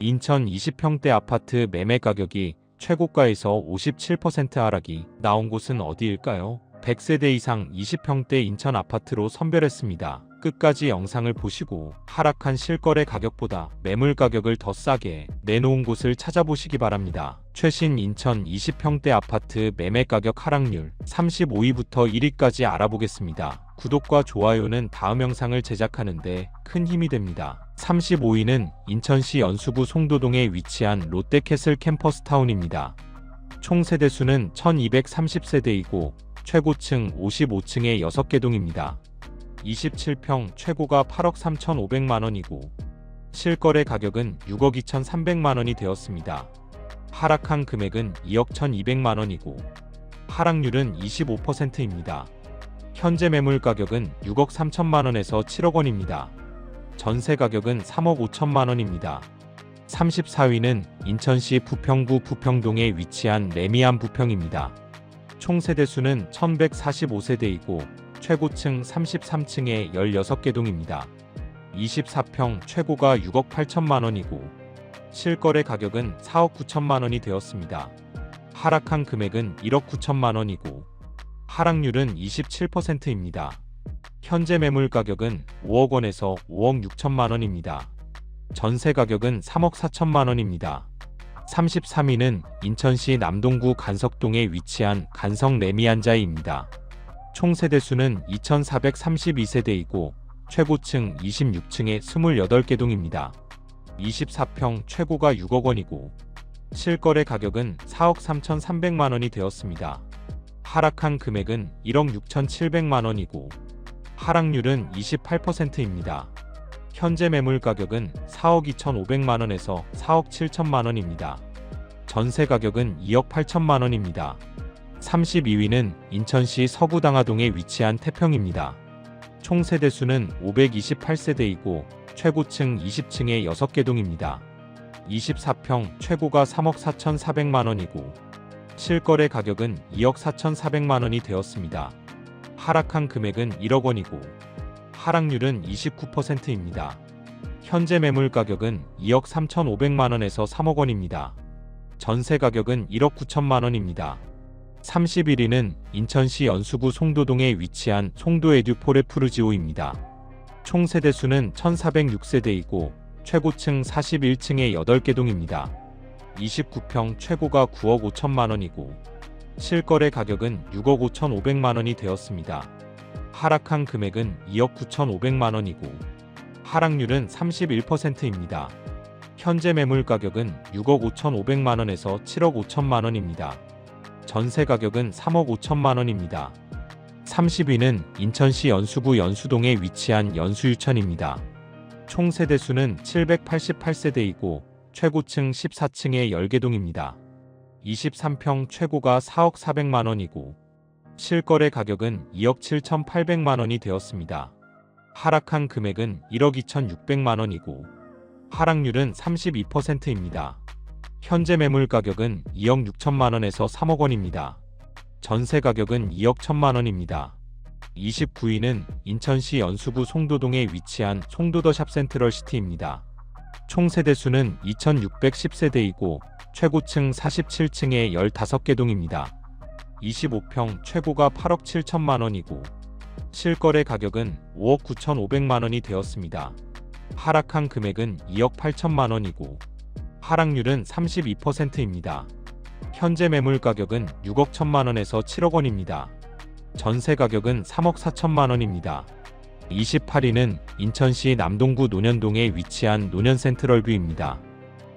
인천 20평대 아파트 매매 가격이 최고가에서 57% 하락이 나온 곳은 어디일까요? 100세대 이상 20평대 인천 아파트로 선별했습니다. 끝까지 영상을 보시고 하락한 실거래 가격보다 매물 가격을 더 싸게 내놓은 곳을 찾아보시기 바랍니다. 최신 인천 20평대 아파트 매매 가격 하락률 35위부터 1위까지 알아보겠습니다. 구독과 좋아요는 다음 영상을 제작하는데 큰 힘이 됩니다. 35위는 인천시 연수구 송도동에 위치한 롯데캐슬 캠퍼스타운입니다. 총 세대수는 1230세대이고 최고층 55층의 6개 동입니다. 27평 최고가 8억 3,500만 원이고 실거래 가격은 6억 2,300만 원이 되었습니다. 하락한 금액은 2억 1,200만 원이고 하락률은 25%입니다. 현재 매물 가격은 6억 3천만 원에서 7억 원입니다. 전세 가격은 3억 5천만 원입니다. 34위는 인천시 부평구 부평동에 위치한 레미안 부평입니다. 총 세대수는 1145세대이고 최고층 33층에 16개 동입니다. 24평 최고가 6억 8천만 원이고 실거래 가격은 4억 9천만 원이 되었습니다. 하락한 금액은 1억 9천만 원이고 하락률은 27%입니다. 현재 매물 가격은 5억 원에서 5억 6천만 원입니다. 전세 가격은 3억 4천만 원입니다. 33위는 인천시 남동구 간석동에 위치한 간성 레미안자이입니다. 총 세대수는 2432세대이고 최고층 26층에 28개 동입니다. 24평 최고가 6억 원이고 실거래 가격은 4억 3,300만 원이 되었습니다. 하락한 금액은 1억 6,700만 원이고 하락률은 28%입니다. 현재 매물 가격은 4억 2,500만 원에서 4억 7천만 원입니다. 전세 가격은 2억 8천만 원입니다. 32위는 인천시 서구당하동에 위치한 태평입니다. 총 세대수는 528세대이고 최고층 20층의 6개 동입니다. 24평 최고가 3억 4,400만 원이고 실거래 가격은 2억 4,400만 원이 되었습니다. 하락한 금액은 1억 원이고 하락률은 29%입니다. 현재 매물 가격은 2억 3,500만 원에서 3억 원입니다. 전세 가격은 1억 9천만 원입니다. 31위는 인천시 연수구 송도동에 위치한 송도 에듀포레 푸르지오입니다. 총 세대수는 1406세대이고 최고층 41층의 8개 동입니다. 29평 최고가 9억 5천만 원이고 실거래 가격은 6억 5천 5백만 원이 되었습니다. 하락한 금액은 2억 9천 5백만 원이고 하락률은 31%입니다. 현재 매물 가격은 6억 5천 5백만 원에서 7억 5천만 원입니다. 전세 가격은 3억 5천만 원입니다. 30위는 인천시 연수구 연수동에 위치한 연수유천입니다. 총 세대수는 788세대이고 최고층 14층의 10개 동입니다. 23평 최고가 4억 4백만 원이고 실거래 가격은 2억 7천8백만 원이 되었습니다. 하락한 금액은 1억 2천6백만 원이고 하락률은 32%입니다. 현재 매물 가격은 2억 6천만 원에서 3억 원입니다. 전세 가격은 2억 1천만 원입니다. 29위는 인천시 연수구 송도동에 위치한 송도더 샵 센트럴 시티입니다. 총 세대 수는 2610세대이고 최고층 47층에 15개 동입니다. 25평 최고가 8억 7천만 원이고 실거래 가격은 5억 9천 5백만 원이 되었습니다. 하락한 금액은 2억 8천만 원이고 하락률은 32%입니다. 현재 매물 가격은 6억 1천만 원에서 7억 원입니다. 전세 가격은 3억 4천만 원입니다. 28위는 인천시 남동구 논현동에 위치한 논현센트럴뷰입니다.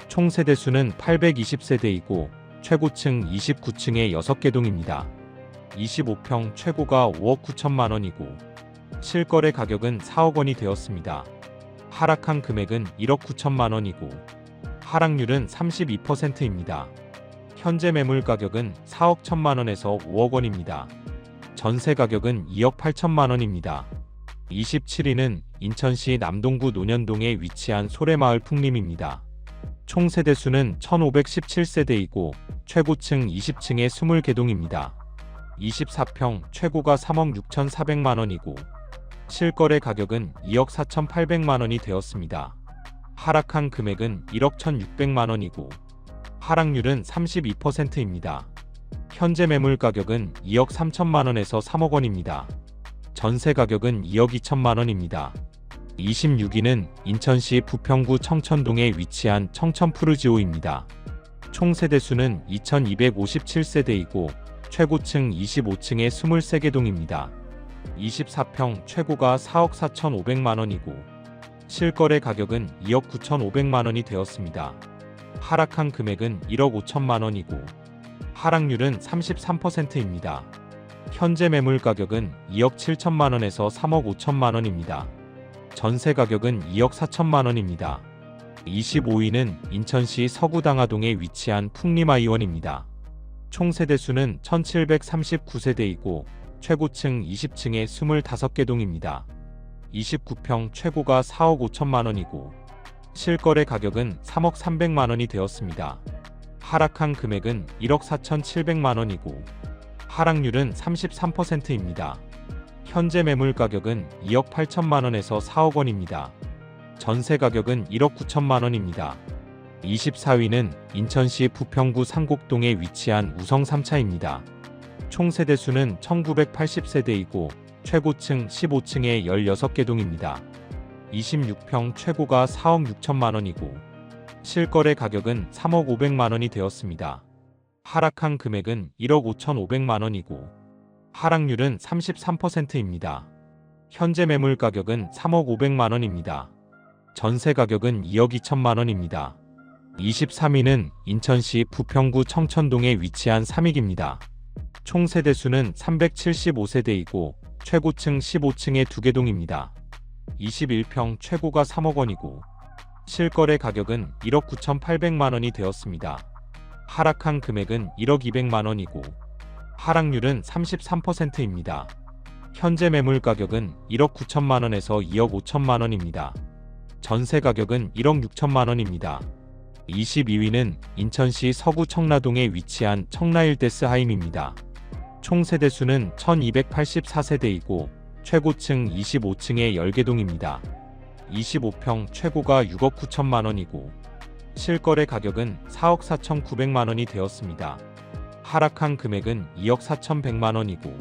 총 세대수는 820세대이고 최고층 29층의 6개 동입니다. 25평 최고가 5억 9천만 원이고 실거래 가격은 4억 원이 되었습니다. 하락한 금액은 1억 9천만 원이고 하락률은 32%입니다. 현재 매물 가격은 4억 1천만 원에서 5억 원입니다. 전세 가격은 2억 8천만 원입니다. 27위는 인천시 남동구 논현동에 위치한 소래마을 풍림입니다. 총 세대 수는 1517세대이고 최고층 20층의 20개 동입니다. 24평 최고가 3억 6,400만 원이고 실거래 가격은 2억 4,800만 원이 되었습니다. 하락한 금액은 1억 1,600만 원이고 하락률은 32%입니다. 현재 매물 가격은 2억 3천만 원에서 3억 원입니다. 전세 가격은 2억 2천만 원입니다. 26위는 인천시 부평구 청천동에 위치한 청천푸르지오입니다. 총 세대수는 2257세대이고 최고층 25층의 23개 동입니다. 24평 최고가 4억 4,500만 원이고 실거래 가격은 2억 9,500만 원이 되었습니다. 하락한 금액은 1억 5천만 원이고 하락률은 33%입니다. 현재 매물 가격은 2억 7천만 원에서 3억 5천만 원입니다. 전세 가격은 2억 4천만 원입니다. 25위는 인천시 서구당하동에 위치한 풍림아이원입니다. 총 세대수는 1739세대이고 최고층 20층에 25개 동입니다. 29평 최고가 4억 5천만 원이고 실거래 가격은 3억 300만 원이 되었습니다. 하락한 금액은 1억 4천7백만 원이고 하락률은 33%입니다. 현재 매물 가격은 2억 8천만 원에서 4억 원입니다. 전세 가격은 1억 9천만 원입니다. 24위는 인천시 부평구 상곡동에 위치한 우성 3차입니다. 총 세대 수는 1980세대이고 최고층 15층에 16개 동입니다. 26평 최고가 4억 6천만 원이고 실거래 가격은 3억 500만 원이 되었습니다. 하락한 금액은 1억 5천5백만 원이고 하락률은 33%입니다. 현재 매물 가격은 3억 500만 원입니다. 전세 가격은 2억 2천만 원입니다. 23위는 인천시 부평구 청천동에 위치한 삼익입니다. 총 세대수는 375세대이고 최고층 15층의 두개 동입니다. 21평 최고가 3억 원이고 실거래 가격은 1억 9,800만 원이 되었습니다. 하락한 금액은 1억 200만 원이고 하락률은 33%입니다. 현재 매물 가격은 1억 9천만 원에서 2억 5천만 원입니다. 전세 가격은 1억 6천만 원입니다. 22위는 인천시 서구 청라동에 위치한 청라일데스 하임입니다. 총 세대수는 1284세대이고 최고층 25층의 10개 동입니다. 25평 최고가 6억 9천만 원이고 실거래 가격은 4억 4천9백만 원이 되었습니다. 하락한 금액은 2억 4천100만 원이고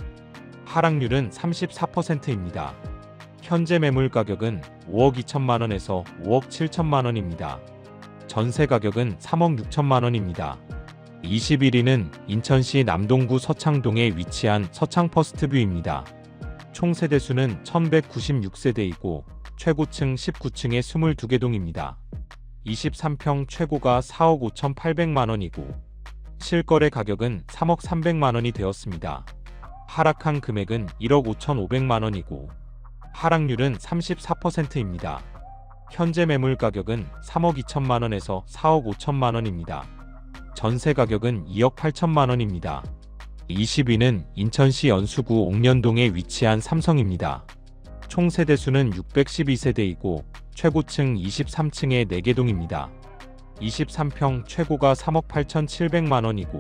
하락률은 34%입니다. 현재 매물 가격은 5억 2천만 원에서 5억 7천만 원입니다. 전세 가격은 3억 6천만 원입니다. 21위는 인천시 남동구 서창동에 위치한 서창퍼스트뷰입니다. 총 세대수는 1196세대이고 최고층 19층의 22개 동입니다. 23평 최고가 4억 5천8백만 원이고 실거래 가격은 3억 3백만 원이 되었습니다. 하락한 금액은 1억 5천5백만 원이고 하락률은 34%입니다. 현재 매물 가격은 3억 2천만 원에서 4억 5천만 원입니다. 전세 가격은 2억 8천만 원입니다. 20위는 인천시 연수구 옥년동에 위치한 삼성입니다. 총 세대수는 612세대이고 최고층 23층의 4개 동입니다. 23평 최고가 3억 8천7백만 원이고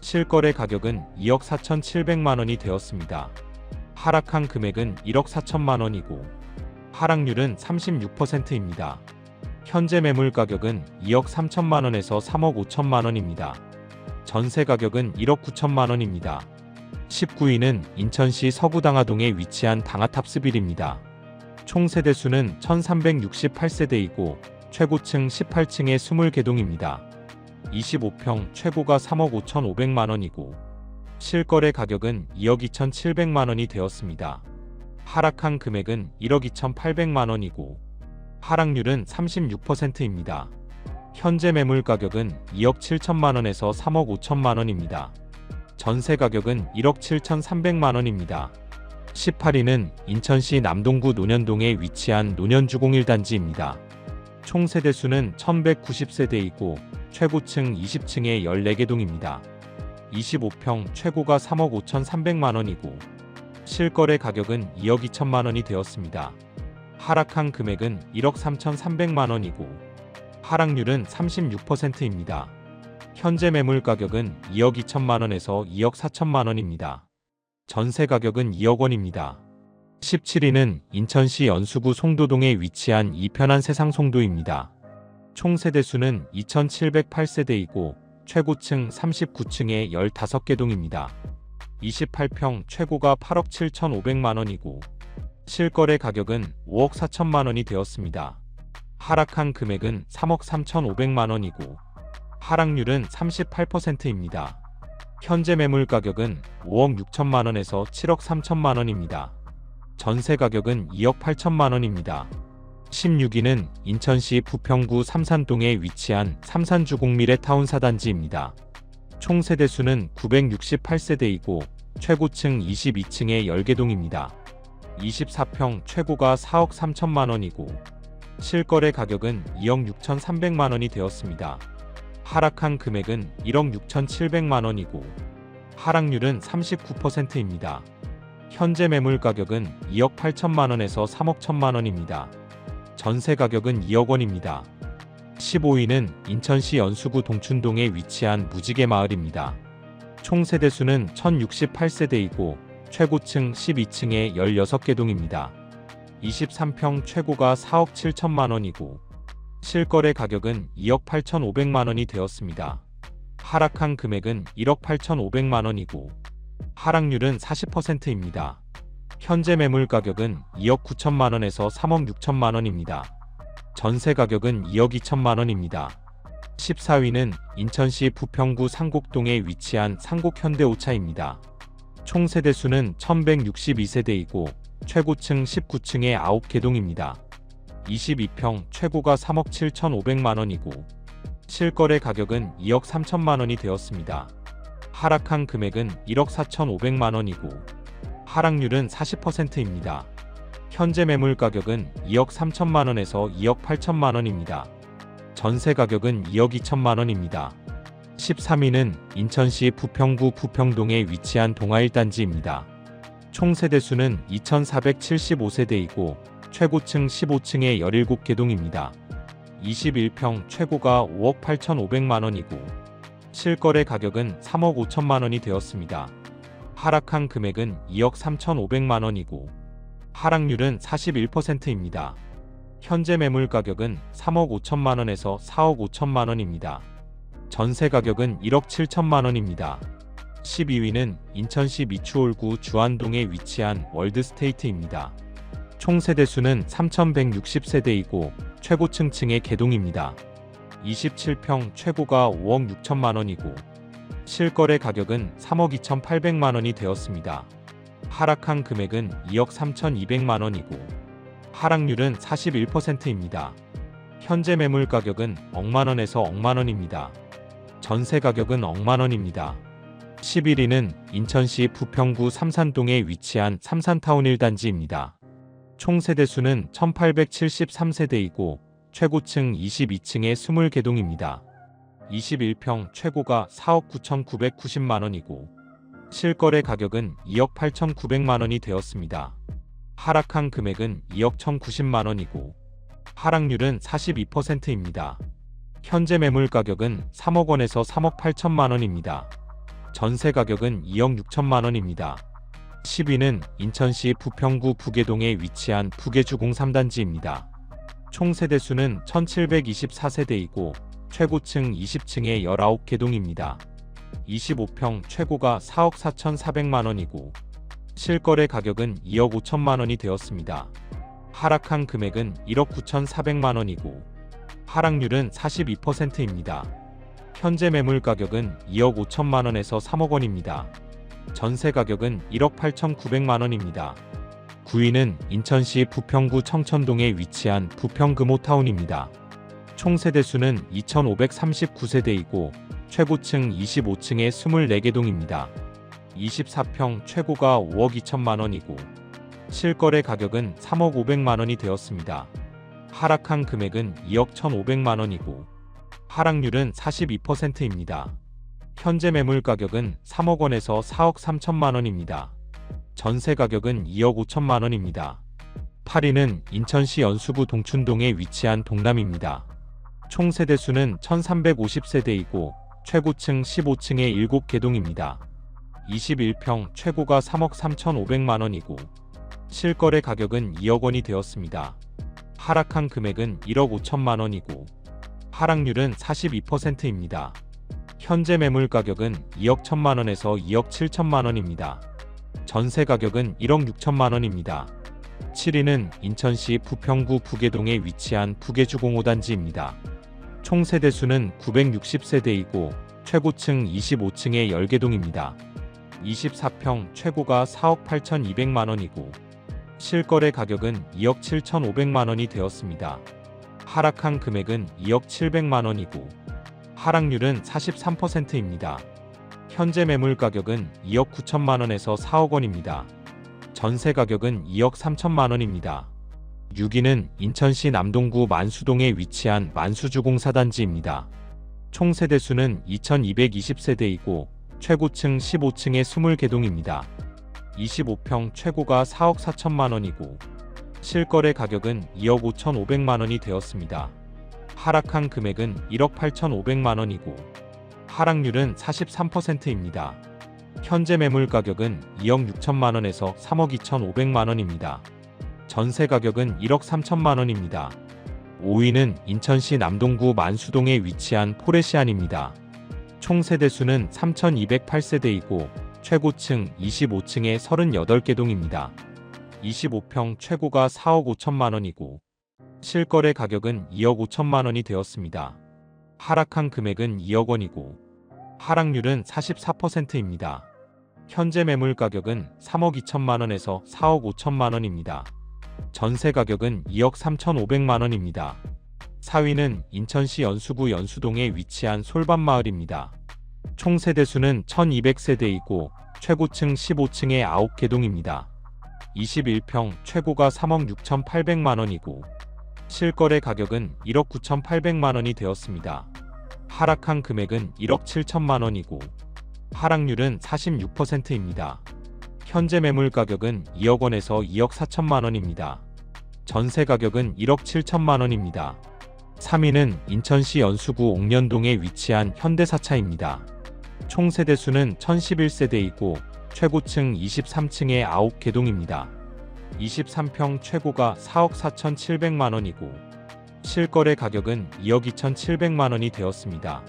실거래 가격은 2억 4천7백만 원이 되었습니다. 하락한 금액은 1억 4천만 원이고 하락률은 36%입니다. 현재 매물 가격은 2억 3천만 원에서 3억 5천만 원입니다. 전세 가격은 1억 9천만 원입니다. 19위는 인천시 서구당하동에 위치한 당하탑스빌입니다. 총 세대 수는 1368세대이고 최고층 18층의 20개 동입니다. 25평 최고가 3억 5천5백만 원이고 실거래 가격은 2억 2천7백만 원이 되었습니다. 하락한 금액은 1억 2천8백만 원이고 하락률은 36%입니다. 현재 매물 가격은 2억 7천만 원에서 3억 5천만 원입니다. 전세 가격은 1억 7천3백만 원입니다. 18위는 인천시 남동구 논현동에 위치한 논현주공 1단지입니다. 총 세대 수는 1190세대이고 최고층 20층의 14개 동입니다. 25평 최고가 3억 5천3백만 원이고 실거래 가격은 2억 2천만 원이 되었습니다. 하락한 금액은 1억 3천3백만 원이고 하락률은 36%입니다. 현재 매물 가격은 2억 2천만 원에서 2억 4천만 원입니다. 전세 가격은 2억 원입니다. 17위는 인천시 연수구 송도동에 위치한 이편한 세상 송도입니다. 총 세대수는 2708세대이고 최고층 39층에 15개 동입니다. 28평 최고가 8억 7,500만 원이고 실거래 가격은 5억 4천만 원이 되었습니다. 하락한 금액은 3억 3,500만 원이고 하락률은 38%입니다. 현재 매물 가격은 5억 6천만 원에서 7억 3천만 원입니다. 전세 가격은 2억 8천만 원입니다. 16위는 인천시 부평구 삼산동에 위치한 삼산주공미래 타운 사단지입니다. 총 세대수는 968세대이고 최고층 22층에 10개 동입니다. 24평 최고가 4억 3천만 원이고 실거래 가격은 2억 6천3백만 원이 되었습니다. 하락한 금액은 1억 6천7백만 원이고 하락률은 39%입니다. 현재 매물 가격은 2억 8천만 원에서 3억 1천만 원입니다. 전세 가격은 2억 원입니다. 15위는 인천시 연수구 동춘동에 위치한 무지개 마을입니다. 총 세대수는 1068세대이고 최고층 12층에 16개 동입니다. 23평 최고가 4억 7천만 원이고 실거래 가격은 2억 8천5백만 원이 되었습니다. 하락한 금액은 1억 8천5백만 원이고 하락률은 40%입니다. 현재 매물 가격은 2억 9천만 원에서 3억 6천만 원입니다. 전세 가격은 2억 2천만 원입니다. 14위는 인천시 부평구 상곡동에 위치한 상곡현대 오차입니다. 총 세대 수는 1162세대이고 최고층 19층에 9개 동입니다. 22평 최고가 3억 7천5백만 원이고 실거래 가격은 2억 3천만 원이 되었습니다. 하락한 금액은 1억 4천5백만 원이고 하락률은 40%입니다. 현재 매물 가격은 2억 3천만 원에서 2억 8천만 원입니다. 전세 가격은 2억 2천만 원입니다. 13위는 인천시 부평구 부평동에 위치한 동아일단지입니다. 총 세대수는 2475세대이고 최고층 15층에 17개 동입니다. 21평 최고가 5억 8천5백만 원이고 실거래 가격은 3억 5천만 원이 되었습니다. 하락한 금액은 2억 3천5백만 원이고 하락률은 41%입니다. 현재 매물 가격은 3억 5천만 원에서 4억 5천만 원입니다. 전세 가격은 1억 7천만 원입니다. 12위는 인천시 미추홀구 주안동에 위치한 월드스테이트입니다. 총 세대수는 3,160세대이고 최고층 층의 개동입니다. 27평 최고가 5억 6천만 원이고 실거래 가격은 3억 2,800만 원이 되었습니다. 하락한 금액은 2억 3,200만 원이고 하락률은 41%입니다. 현재 매물 가격은 억만 원에서 억만 원입니다. 전세 가격은 억만 원입니다. 11위는 인천시 부평구 삼산동에 위치한 삼산타운 1단지입니다. 총 세대수는 1873세대이고 최고층 22층에 20개 동입니다. 21평 최고가 4억 9,990만 원이고 실거래 가격은 2억 8,900만 원이 되었습니다. 하락한 금액은 2억 1,090만 원이고 하락률은 42%입니다. 현재 매물 가격은 3억 원에서 3억 8천만 원입니다. 전세 가격은 2억 6천만 원입니다. 10위는 인천시 부평구 부계동에 위치한 부계주공 3단지입니다. 총 세대수는 1724세대이고 최고층 20층에 19개 동입니다. 25평 최고가 4억 4천4백만 원이고 실거래 가격은 2억 5천만 원이 되었습니다. 하락한 금액은 1억 9천4백만 원이고 하락률은 42%입니다. 현재 매물 가격은 2억 5천만 원에서 3억 원입니다. 전세 가격은 1억 8천9백만 원입니다. 9위는 인천시 부평구 청천동에 위치한 부평금호타운입니다. 총 세대 수는 2,539세대이고 최고층 25층에 24개 동입니다. 24평 최고가 5억 2천만 원이고 실거래 가격은 3억 5백만 원이 되었습니다. 하락한 금액은 2억 1,500만 원이고 하락률은 42%입니다. 현재 매물 가격은 3억 원에서 4억 3천만 원입니다. 전세 가격은 2억 5천만 원입니다. 8위는 인천시 연수구 동춘동에 위치한 동남입니다. 총 세대 수는 1350세대이고 최고층 15층에 7개 동입니다. 21평 최고가 3억 3천5백만 원이고 실거래 가격은 2억 원이 되었습니다. 하락한 금액은 1억 5천만 원이고 하락률은 42%입니다. 현재 매물 가격은 2억 1천만 원에서 2억 7천만 원입니다. 전세 가격은 1억 6천만 원입니다. 7위는 인천시 부평구 부계동에 위치한 부계주공 5단지입니다. 총 세대 수는 960세대이고 최고층 25층의 10개동입니다. 24평 최고가 4억 8,200만 원이고 실거래 가격은 2억 7,500만 원이 되었습니다. 하락한 금액은 2억 700만 원이고 하락률은 43%입니다. 현재 매물 가격은 2억 9천만 원에서 4억 원입니다. 전세 가격은 2억 3천만 원입니다. 6위는 인천시 남동구 만수동에 위치한 만수주공 사단지입니다. 총 세대수는 2220세대이고 최고층 15층의 20개동입니다. 25평 최고가 4억 4천만 원이고 실거래 가격은 2억 5천5백만 원이 되었습니다. 하락한 금액은 1억 8천5백만 원이고 하락률은 43%입니다. 현재 매물 가격은 2억 6천만 원에서 3억 2천5백만 원입니다. 전세 가격은 1억 3천만 원입니다. 5위는 인천시 남동구 만수동에 위치한 포레시안입니다. 총 세대수는 3,208세대이고 최고층 25층에 38개 동입니다. 25평 최고가 4억 5천만 원이고 실거래 가격은 2억 5천만 원이 되었습니다. 하락한 금액은 2억 원이고 하락률은 44%입니다. 현재 매물 가격은 3억 2천만 원에서 4억 5천만 원입니다. 전세 가격은 2억 3천5백만 원입니다. 4위는 인천시 연수구 연수동에 위치한 솔밭마을입니다. 총 세대수는 1200세대이고 최고층 15층의 9개동입니다. 21평 최고가 3억 6천8백만 원이고 실거래 가격은 1억 9천8백만 원이 되었습니다. 하락한 금액은 1억 7천만 원이고 하락률은 46%입니다. 현재 매물 가격은 2억 원에서 2억 4천만 원입니다. 전세 가격은 1억 7천만 원입니다. 3위는 인천시 연수구 옥년동에 위치한 현대사차입니다. 총 세대수는 1011세대이고 최고층 23층의 9개동입니다. 23평 최고가 4억 4천7백만 원이고 실거래 가격은 2억 2천7백만 원이 되었습니다.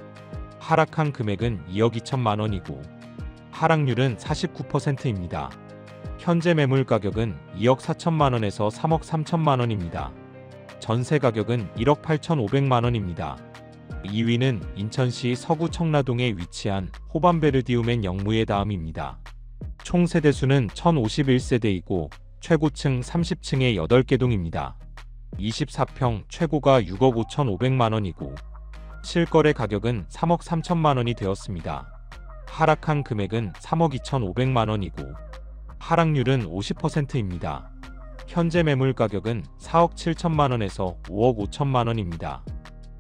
하락한 금액은 2억 2천만 원이고 하락률은 49%입니다. 현재 매물 가격은 2억 4천만 원에서 3억 3천만 원입니다. 전세 가격은 1억 8천5백만 원입니다. 2위는 인천시 서구 청라동에 위치한 호반베르디우멘 영무의 다음입니다. 총 세대수는 1051세대이고 최고층 30층의 8개 동입니다. 24평 최고가 6억 5천5백만 원이고 실거래 가격은 3억 3천만 원이 되었습니다. 하락한 금액은 3억 2천5백만 원이고 하락률은 50%입니다. 현재 매물 가격은 4억 7천만 원에서 5억 5천만 원입니다.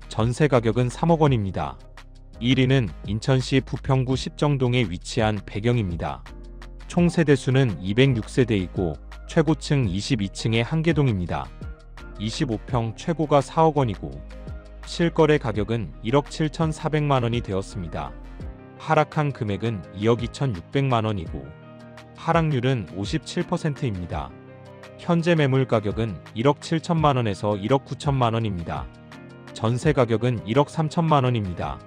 전세 가격은 3억 원입니다. 1위는 인천시 부평구 십정동에 위치한 배경입니다. 총 세대수는 206세대이고 최고층 22층의 한개동입니다. 25평 최고가 4억 원이고 실거래 가격은 1억 7천4백만 원이 되었습니다. 하락한 금액은 2억 2천6백만 원이고 하락률은 57%입니다. 현재 매물 가격은 1억 7천만 원에서 1억 9천만 원입니다. 전세 가격은 1억 3천만 원입니다.